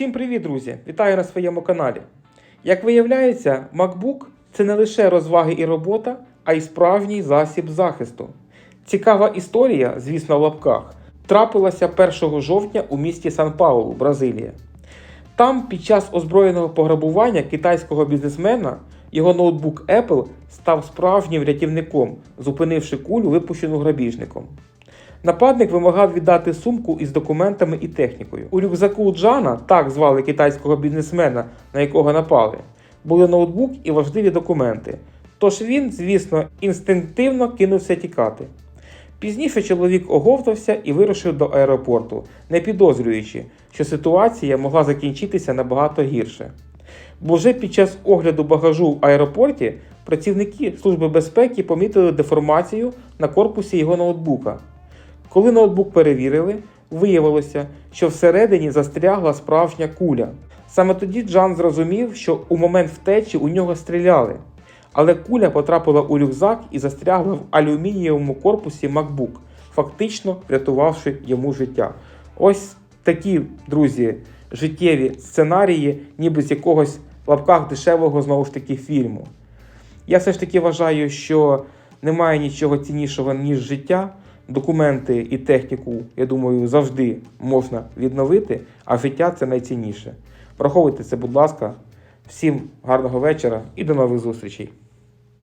Всім привіт, друзі! Вітаю на своєму каналі. Як виявляється, MacBook це не лише розваги і робота, а й справжній засіб захисту. Цікава історія, звісно, в лапках, трапилася 1 жовтня у місті Сан-Паулу, Бразилія. Там під час озброєного пограбування китайського бізнесмена його ноутбук Apple став справжнім рятівником, зупинивши кулю, випущену грабіжником. Нападник вимагав віддати сумку із документами і технікою. У рюкзаку Джана, так звали китайського бізнесмена, на якого напали, були ноутбук і важливі документи. Тож він, звісно, інстинктивно кинувся тікати. Пізніше чоловік оговтався і вирушив до аеропорту, не підозрюючи, що ситуація могла закінчитися набагато гірше. Бо вже під час огляду багажу в аеропорті працівники Служби безпеки помітили деформацію на корпусі його ноутбука. Коли ноутбук перевірили, виявилося, що всередині застрягла справжня куля. Саме тоді Джан зрозумів, що у момент втечі у нього стріляли, але куля потрапила у рюкзак і застрягла в алюмінієвому корпусі MacBook, фактично врятувавши йому життя. Ось такі, друзі, життєві сценарії, ніби з якогось лапках дешевого знову ж таки фільму. Я все ж таки вважаю, що немає нічого ціннішого, ніж життя. Документи і техніку, я думаю, завжди можна відновити, а життя це найцінніше. Враховуйте це, будь ласка. Всім гарного вечора і до нових зустрічей.